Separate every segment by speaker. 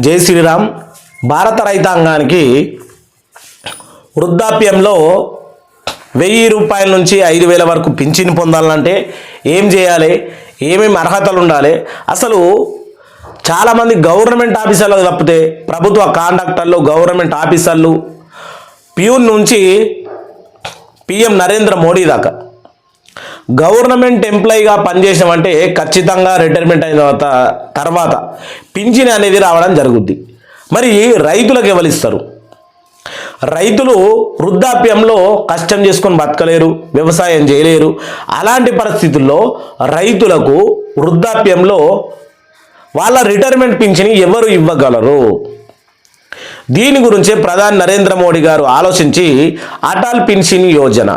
Speaker 1: జై శ్రీరామ్. భారత రైతాంగానికి వృద్ధాప్యంలో వెయ్యి రూపాయల నుంచి ఐదు వేల వరకు పింఛన్ పొందాలంటే ఏం చేయాలి? ఏమేమి అర్హతలు ఉండాలి? అసలు చాలామంది గవర్నమెంట్ ఆఫీసర్లు తప్పితే ప్రభుత్వ కాండక్టర్లు గవర్నమెంట్ ఆఫీసర్లు ప్యూన్ నుంచి పిఎం నరేంద్ర మోడీ దాకా. గవర్నమెంట్ ఎంప్లాయీగా పనిచేసినామంటే ఖచ్చితంగా రిటైర్మెంట్ అయిన తర్వాత తర్వాత పింఛన్ అనేది రావడం జరుగుద్ది. మరి రైతులకు ఎవరిస్తారు? రైతులు వృద్ధాప్యంలో కష్టం చేసుకొని బతకలేరు వ్యవసాయం చేయలేరు. అలాంటి పరిస్థితుల్లో రైతులకు వృద్ధాప్యంలో వాళ్ళ రిటైర్మెంట్ పింఛని ఎవరు ఇవ్వగలరు? దీని గురించే ప్రధాని నరేంద్ర మోడీ గారు ఆలోచించి అటల్ పెన్షన్ యోజన.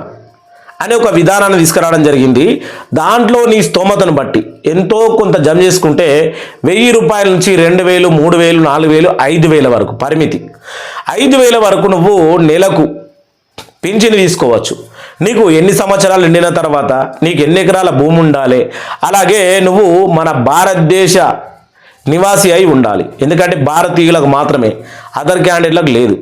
Speaker 1: అనే ఒక విధానాన్ని తీసుకురావడం జరిగింది. దాంట్లో నీ స్తోమతను బట్టి ఎంతో కొంత జమ చేసుకుంటే వెయ్యి రూపాయల నుంచి రెండు వేలు మూడు వేలు నాలుగు వేలు ఐదు వేల వరకు పరిమితి. ఐదు వేల వరకు నువ్వు నెలకు పింఛను తీసుకోవచ్చు. నీకు ఎన్ని సంవత్సరాలు నిండిన తర్వాత నీకు ఎన్ని ఎకరాల భూమి ఉండాలి? అలాగే నువ్వు మన భారతదేశ నివాసి అయి ఉండాలి. ఎందుకంటే భారతీయులకు మాత్రమే అదర్ క్యాండిడేట్లకు లేదు.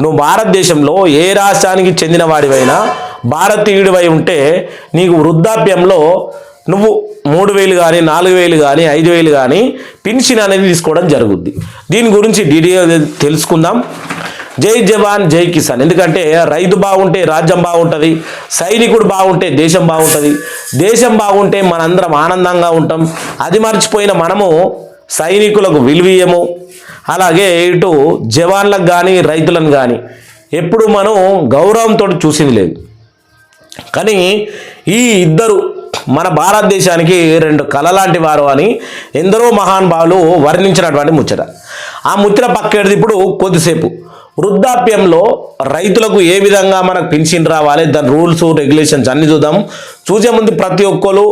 Speaker 1: నువ్వు భారతదేశంలో ఏ రాష్ట్రానికి చెందిన వాడివైనా భారతీయుడివై ఉంటే నీకు వృద్ధాప్యంలో నువ్వు మూడు వేలు కానీ నాలుగు వేలు కానీ ఐదు వేలు కానీ పెన్షన్ అనేది తీసుకోవడం జరుగుద్ది. దీని గురించి డీటెయిల్ తెలుసుకుందాం. జై జవాన్ జై కిసాన్. ఎందుకంటే రైతు బాగుంటే రాజ్యం బాగుంటుంది సైనికుడు బాగుంటే దేశం బాగుంటుంది. దేశం బాగుంటే మనందరం ఆనందంగా ఉంటాం. అది మర్చిపోయిన మనము సైనికులకు విలువీయము అలాగే ఇటు జవాన్లకు కానీ రైతులను కానీ ఎప్పుడు మనం గౌరవంతో చూసింది లేదు. కానీ ఈ ఇద్దరు మన భారతదేశానికి రెండు కళ లాంటి వారు అని ఎందరో మహానుభావులు వర్ణించినటువంటి ముచ్చట. ఆ ముచ్చట పక్కేది ఇప్పుడు కొద్దిసేపు. వృద్ధాప్యంలో రైతులకు ఏ విధంగా మనకు పెన్షన్ రావాలి దాని రూల్స్ రెగ్యులేషన్స్ అన్ని చూద్దాం. చూసే ముందు ప్రతి ఒక్కరు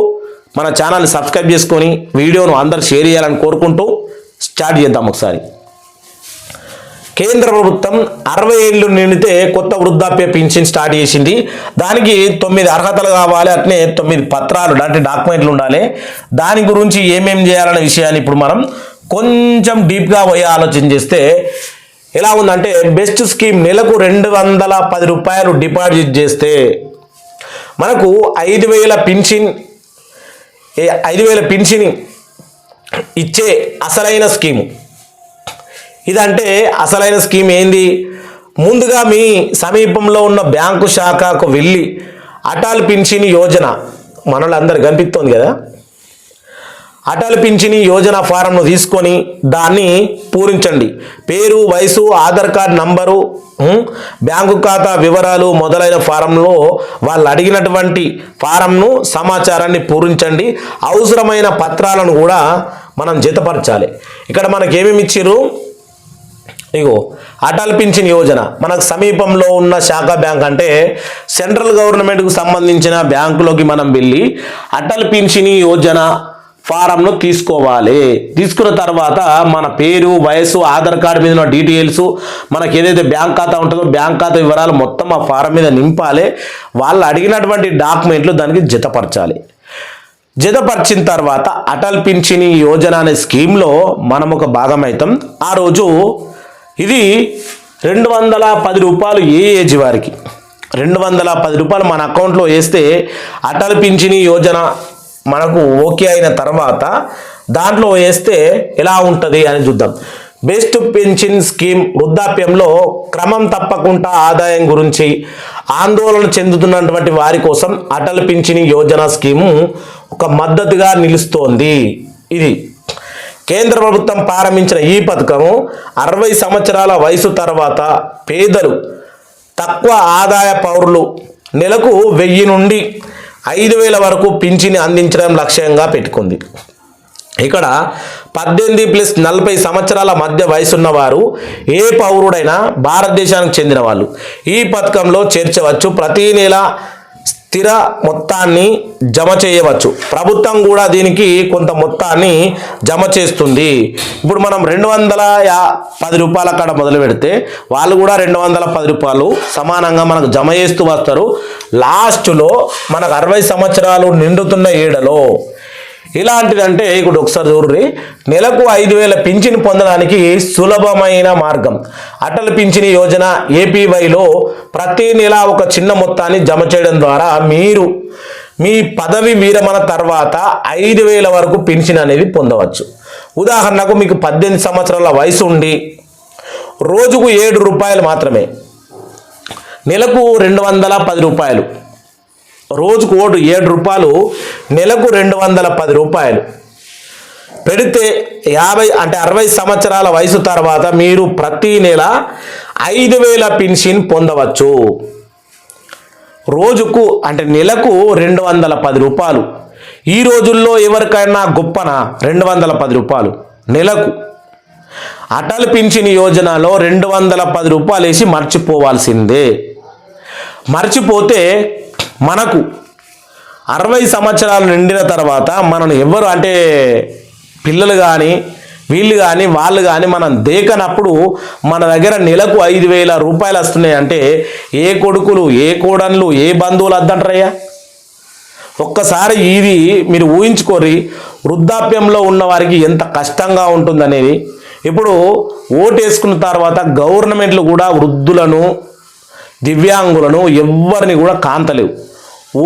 Speaker 1: మన ఛానల్ని సబ్స్క్రైబ్ చేసుకొని వీడియోను అందరు షేర్ చేయాలని కోరుకుంటూ స్టార్ట్ చేద్దాం ఒకసారి. కేంద్ర ప్రభుత్వం అరవై ఏళ్ళు నిండితే కొత్త వృద్ధాప్య పింఛన్ స్టార్ట్ చేసింది. దానికి తొమ్మిది అర్హతలు కావాలి అట్నే తొమ్మిది పత్రాలు అంటే డాక్యుమెంట్లు ఉండాలి. దాని గురించి ఏమేం చేయాలనే విషయాన్ని ఇప్పుడు మనం కొంచెం డీప్గా పోయి ఆలోచన చేస్తే ఎలా ఉందంటే బెస్ట్ స్కీమ్ నెలకు రెండు వందల పది రూపాయలు డిపాజిట్ చేస్తే మనకు ఐదు వేల పింఛన్ ఏ- ఐదు వేల పింఛన్ ఇచ్చే అసలైన స్కీము. ఇదంటే అసలైన స్కీమ్ ఏంది? ముందుగా మీ సమీపంలో ఉన్న బ్యాంకు శాఖకు వెళ్ళి అటల్ పింఛని యోజన మనలందరు కనిపిస్తోంది కదా? అటల్ పింఛని యోజన ఫారంను తీసుకొని దాన్ని పూరించండి. పేరు వయసు ఆధార్ కార్డ్ నంబరు బ్యాంకు ఖాతా వివరాలు మొదలైన ఫారంలో వాళ్ళు అడిగినటువంటి ఫారంను సమాచారాన్ని పూరించండి. అవసరమైన పత్రాలను కూడా మనం జతపరచాలి. ఇక్కడ మనకేమేమి ఇచ్చిర్రు? ఇచ్చారు ఇగో అటల్ పింఛన్ యోజన. మనకు సమీపంలో ఉన్న శాఖ బ్యాంక్ అంటే సెంట్రల్ గవర్నమెంట్కు సంబంధించిన బ్యాంకులోకి మనం వెళ్ళి అటల్ పింఛన్ యోజన ఫారంను తీసుకోవాలి. తీసుకున్న తర్వాత మన పేరు వయసు ఆధార్ కార్డు మీద ఉన్న డీటెయిల్స్ మనకి ఏదైతే బ్యాంక్ ఖాతా ఉంటుందో బ్యాంక్ ఖాతా వివరాలు మొత్తం ఆ ఫారం మీద నింపాలి. వాళ్ళు అడిగినటువంటి డాక్యుమెంట్లు దానికి జతపరచాలి. జతపరిచిన తర్వాత అటల్ పింఛని యోజన అనే స్కీమ్లో మనం ఒక భాగం అవుతాం. ఆ రోజు ఇది రెండు వందల పది రూపాయలు ఏ ఏజ్ వారికి? రెండు వందల పది రూపాయలు మన అకౌంట్లో వేస్తే అటల్ పింఛని యోజన మనకు ఓకే అయిన తర్వాత దాంట్లో వేస్తే ఎలా ఉంటుంది అని చూద్దాం. బెస్ట్ పెన్షన్ స్కీమ్ వృద్ధాప్యంలో క్రమం తప్పకుండా ఆదాయం గురించి ఆందోళన చెందుతున్నటువంటి వారి కోసం అటల్ పింఛని యోజన స్కీము ఒక మద్దతుగా నిలుస్తోంది. ఇది కేంద్ర ప్రభుత్వం ప్రారంభించిన ఈ పథకము అరవై సంవత్సరాల వయసు తర్వాత పేదలు తక్కువ ఆదాయ పౌరులు నెలకు వెయ్యి నుండి ఐదు వేల వరకు పింఛని అందించడం లక్ష్యంగా పెట్టుకుంది. ఇక్కడ పద్దెనిమిది ప్లస్ నలభై సంవత్సరాల మధ్య వయసున్న వారు ఏ పౌరుడైనా భారతదేశానికి చెందిన వాళ్ళు ఈ పథకంలో చేర్చవచ్చు. ప్రతి నెల స్థిర మొత్తాన్ని జమ చేయవచ్చు. ప్రభుత్వం కూడా దీనికి కొంత మొత్తాన్ని జమ చేస్తుంది. ఇప్పుడు మనం రెండు వందల యా పది రూపాయల కాడ మొదలు పెడితే వాళ్ళు కూడా రెండు వందల పది రూపాయలు సమానంగా మనకు జమ చేస్తూ వస్తారు. లాస్ట్లో మనకు అరవై సంవత్సరాలు నిండుతున్న ఏడలో ఇలాంటిదంటే ఇప్పుడు ఒకసారి చూడరి నెలకు ఐదు వేల పింఛన్ పొందడానికి సులభమైన మార్గం. అటల్ పింఛన్ యోజన ఏపీవైలో ప్రతి నెల ఒక చిన్న మొత్తాన్ని జమ చేయడం ద్వారా మీరు మీ పదవి విరమణ తర్వాత ఐదు వేల వరకు పెన్షన్ అనేది పొందవచ్చు. ఉదాహరణకు మీకు పద్దెనిమిది సంవత్సరాల వయసు ఉండి రోజుకు ఏడు రూపాయలు మాత్రమే. నెలకు రెండు వందల పది రూపాయలు. రోజుకు ఓటు ఏడు రూపాయలు నెలకు రెండు వందల పది రూపాయలు. పెడితే యాభై అంటే అరవై సంవత్సరాల వయసు తర్వాత మీరు ప్రతి నెల ఐదు వేల పెన్షన్ పొందవచ్చు. రోజుకు అంటే నెలకు రెండు వందల పది రూపాయలు. ఈ రోజుల్లో ఎవరికైనా గొప్పన రెండు వందల పది రూపాయలు నెలకు. అటల్ పింఛన్ యోజనలో రెండు వందల పది రూపాయలు వేసి మర్చిపోవాల్సిందే. మర్చిపోతే మనకు అరవై సంవత్సరాలు నిండిన తర్వాత మనం ఎవరు అంటే పిల్లలు కానీ వీళ్ళు కానీ వాళ్ళు కానీ మనం దేకనప్పుడు మన దగ్గర నెలకు ఐదు వేల రూపాయలు వస్తున్నాయి అంటే ఏ కొడుకులు ఏ కోడన్లు ఏ బంధువులు అద్దంటారయ్యా ఒక్కసారి ఇది మీరు ఊహించుకోరి వృద్ధాప్యంలో ఉన్న వారికి ఎంత కష్టంగా ఉంటుందనేది. ఇప్పుడు ఓటు వేసుకున్న తర్వాత గవర్నమెంట్లు కూడా వృద్ధులను దివ్యాంగులను ఎవ్వరిని కూడా కాంతలేవు.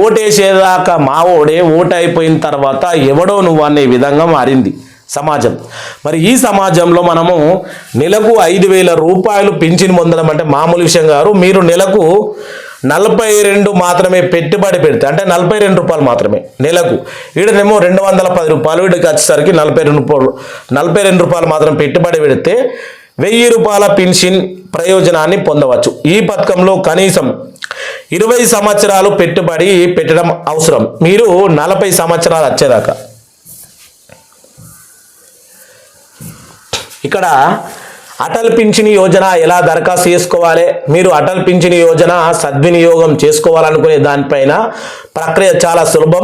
Speaker 1: ఓటేసేదాకా మావోడే ఓటైపోయిన తర్వాత ఎవడో నువ్వు అనే విధంగా మారింది సమాజం. మరి ఈ సమాజంలో మనము నెలకు ఐదు వేల రూపాయలు పింఛన్ పొందడం అంటే మామూలు విషయం గారు మీరు నెలకు నలభై రెండు మాత్రమే పెట్టుబడి పెడితే అంటే నలభై రెండు రూపాయలు మాత్రమే నెలకు. ఈడనేమో రెండు వందల పది రూపాయలు వీడికి వచ్చేసరికి నలభై రెండు రూపాయలు నలభై రెండు రూపాయలు మాత్రం పెట్టుబడి పెడితే వెయ్యి రూపాయల పెన్షన్ ప్రయోజనాన్ని పొందవచ్చు. ఈ పథకంలో కనీసం ఇరవై సంవత్సరాలు పెట్టుబడి పెట్టడం అవసరం. మీరు నలభై సంవత్సరాలు వచ్చేదాకా. ఇక్కడ అటల్ పింఛన్ యోజన ఎలా దరఖాస్తు చేసుకోవాలి? మీరు అటల్ పింఛన్ యోజన సద్వినియోగం చేసుకోవాలనుకునే దానిపైన ప్రక్రియ చాలా సులభం.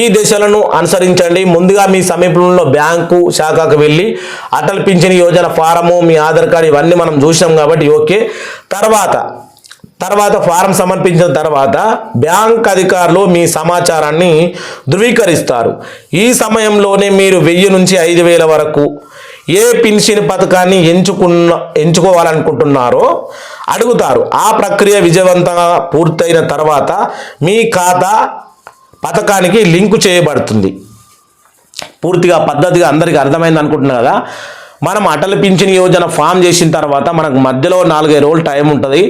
Speaker 1: ఈ దశలను అనుసరించండి. ముందుగా మీ సమీపంలో బ్యాంకు శాఖకు వెళ్ళి అటల్ పింఛన్ యోజన ఫారము మీ ఆధార్ కార్డు ఇవన్నీ మనం చూసాం కాబట్టి ఓకే. తర్వాత తర్వాత ఫారం సమర్పించిన తర్వాత బ్యాంక్ అధికారులు మీ సమాచారాన్ని ధృవీకరిస్తారు. ఈ సమయంలోనే మీరు వెయ్యి నుంచి ఐదు వేల వరకు ఏ పెన్షన్ పథకాన్ని ఎంచుకున్న ఎంచుకోవాలనుకుంటున్నారో అడుగుతారు. ఆ ప్రక్రియ విజయవంతంగా పూర్తయిన తర్వాత మీ ఖాతా పథకానికి లింకు చేయబడుతుంది. పూర్తిగా పద్ధతిగా అందరికీ అర్థమైంది అనుకుంటున్నా కదా? మనం అటల్ పింఛన్ యోజన ఫామ్ చేసిన తర్వాత మనకు మధ్యలో నాలుగైదు రోజులు టైం ఉంటుంది.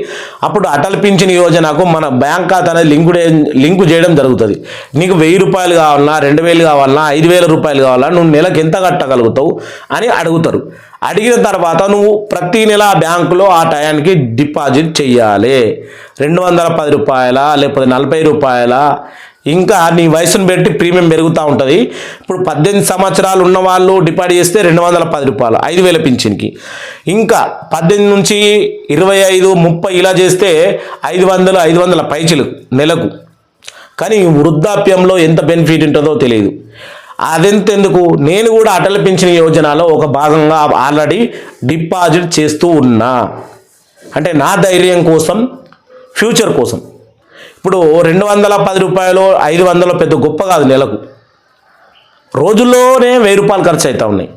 Speaker 1: అప్పుడు అటల్ పింఛన్ యోజనకు మన బ్యాంక్ ఖాతా అనేది లింకు లింకు చేయడం జరుగుతుంది. నీకు వెయ్యి రూపాయలు కావాలన్నా రెండు వేలు కావాలన్నా ఐదు వేల రూపాయలు కావాలన్నా నువ్వు నెలకు ఎంత కట్టగలుగుతావు అని అడుగుతారు. అడిగిన తర్వాత నువ్వు ప్రతి నెల ఆ బ్యాంకులో ఆ టయానికి డిపాజిట్ చెయ్యాలి. రెండు వందల పది రూపాయల లేకపోతే నలభై రూపాయల ఇంకా నీ వయసును బట్టి ప్రీమియం పెరుగుతూ ఉంటుంది. ఇప్పుడు పద్దెనిమిది సంవత్సరాలు ఉన్న వాళ్ళు డిపాజిట్ చేస్తే రెండు వందల పది రూపాయలు ఐదు వేల పింఛన్కి. ఇంకా పద్దెనిమిది నుంచి ఇరవై ఐదు ముప్పై ఇలా చేస్తే ఐదు వందలు ఐదు వందల పైచలు నెలకు. కానీ వృద్ధాప్యంలో ఎంత బెనిఫిట్ ఉంటుందో తెలియదు. అదెంతెందుకు? నేను కూడా అటల్ పింఛన్ యోజనలో ఒక భాగంగా ఆల్రెడీ డిపాజిట్ చేస్తూ ఉన్నా. అంటే నా ధైర్యం కోసం ఫ్యూచర్ కోసం. ఇప్పుడు రెండు వందల పది రూపాయలు ఐదు వందలు పెద్ద గొప్ప కాదు నెలకు. రోజుల్లోనే వెయ్యి రూపాయలు ఖర్చు అవుతా ఉన్నాయి.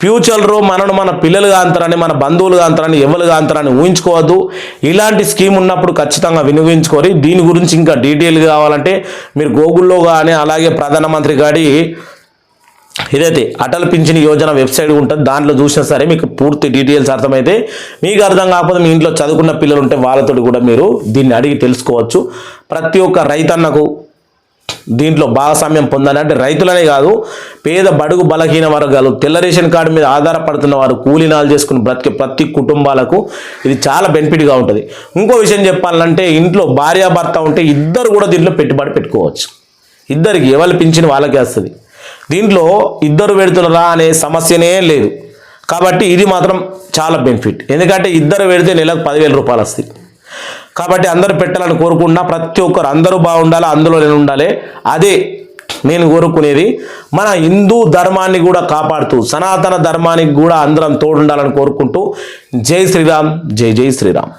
Speaker 1: ఫ్యూచర్లో మనను మన పిల్లలు కాంతరని మన బంధువులు కాంతరని ఎవరు కాంతరని ఊహించుకోవద్దు. ఇలాంటి స్కీమ్ ఉన్నప్పుడు ఖచ్చితంగా వినియోగించుకొని దీని గురించి ఇంకా డీటెయిల్ కావాలంటే మీరు గూగుల్లో కానీ అలాగే ప్రధానమంత్రి గారి ఇదైతే అటల్ పింఛన్ యోజన వెబ్సైట్ ఉంటుంది. దాంట్లో చూసినా సరే మీకు పూర్తి డీటెయిల్స్ అర్థమైతే మీకు అర్థం కాకపోతే మీ ఇంట్లో చదువుకున్న పిల్లలు ఉంటే వాళ్ళతో కూడా మీరు దీన్ని అడిగి తెలుసుకోవచ్చు. ప్రతి ఒక్క రైతన్నకు దీంట్లో భాగస్వామ్యం పొందాలి. అంటే రైతులనే కాదు పేద బడుగు బలహీన వర్గాలు తెల్ల రేషన్ కార్డు మీద ఆధారపడుతున్న వారు కూలీనాలు చేసుకుని బ్రతికే ప్రతి కుటుంబాలకు ఇది చాలా బెనిఫిట్గా ఉంటుంది. ఇంకో విషయం చెప్పాలంటే ఇంట్లో భార్యాభర్త ఉంటే ఇద్దరు కూడా దీంట్లో పెట్టుబడి పెట్టుకోవచ్చు. ఇద్దరికి ఎవరు పింఛన్ వాళ్ళకే వస్తుంది? దీంట్లో ఇద్దరు పెడుతున్నారా అనే సమస్యనే లేదు. కాబట్టి ఇది మాత్రం చాలా బెనిఫిట్. ఎందుకంటే ఇద్దరు పెడితే నెలకు పదివేల రూపాయలు వస్తాయి. కాబట్టి అందరు పెట్టాలని కోరుకున్నా ప్రతి ఒక్కరు అందరూ బాగుండాలి అందులో నేను ఉండాలి అదే నేను కోరుకునేది మన హిందూ ధర్మాన్ని కూడా కాపాడుతూ సనాతన ధర్మానికి కూడా అందరం తోడుండాలని కోరుకుంటూ జై శ్రీరామ్ జై జై శ్రీరామ్.